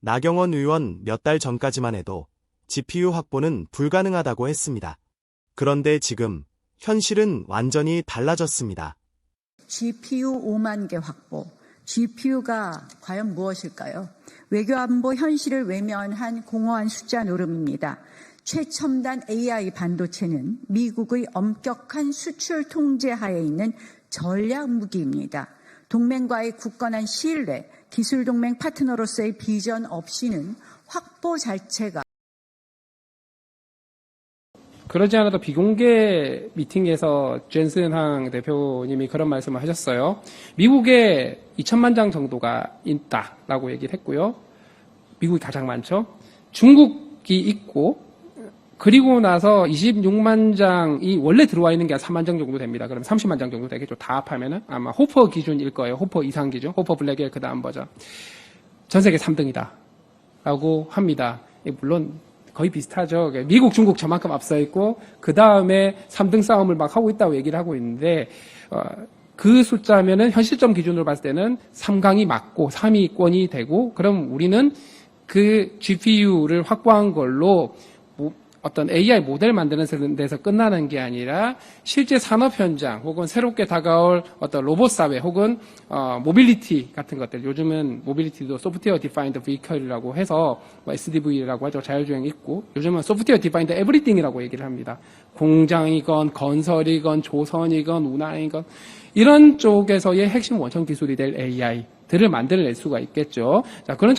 나경원 의원 몇 달 전까지만 해도 GPU 확보는 불가능하다고 했습니다. 그런데 지금 현실은 완전히 달라졌습니다. GPU 5만 개 확보. GPU가 과연 무엇일까요? 외교안보 현실을 외면한 공허한 숫자 노름입니다. 최첨단 AI 반도체는 미국의 엄격한 수출 통제 하에 있는 전략 무기입니다. 동맹과의 굳건한 신뢰, 기술 동맹 파트너로서의 비전 없이는 확보 자체가 그러지 않아도 비공개 미팅에서 젠슨항 대표님이 그런 말씀을 하셨어요. 미국에 2천만 장 정도가 있다라고 얘기를 했고요. 미국이 가장 많죠. 중국이 있고 그리고 나서 26만 장이 원래 들어와 있는 게 한 3만 장 정도 됩니다. 그럼 30만 장 정도 되겠죠. 다 합하면은 아마 호퍼 기준일 거예요. 호퍼 이상 기준, 호퍼 블랙의 그 다음 버전. 전 세계 3등이다. 라고 합니다. 예, 물론 거의 비슷하죠. 미국, 중국 저만큼 앞서 있고 그 다음에 3등 싸움을 막 하고 있다고 얘기를 하고 있는데 어, 그 숫자면은 현실점 기준으로 봤을 때는 3강이 맞고 3위권이 되고 그럼 우리는 그 GPU를 확보한 걸로 뭐 어떤 AI 모델 만드는 데서 끝나는 게 아니라 실제 산업 현장 혹은 새롭게 다가올 어떤 로봇 사회 혹은 어, 모빌리티 같은 것들. 요즘은 모빌리티도 소프트웨어 디파인드 비이컬이라고 해서 뭐 SDV라고 하죠. 자율주행 있고. 요즘은 소프트웨어 디파인드 에브리띵이라고 얘기를 합니다. 공장이건 건설이건 조선이건 운항이건 이런 쪽에서의 핵심 원천 기술이 될 AI들을 만들어낼 수가 있겠죠. 자 그런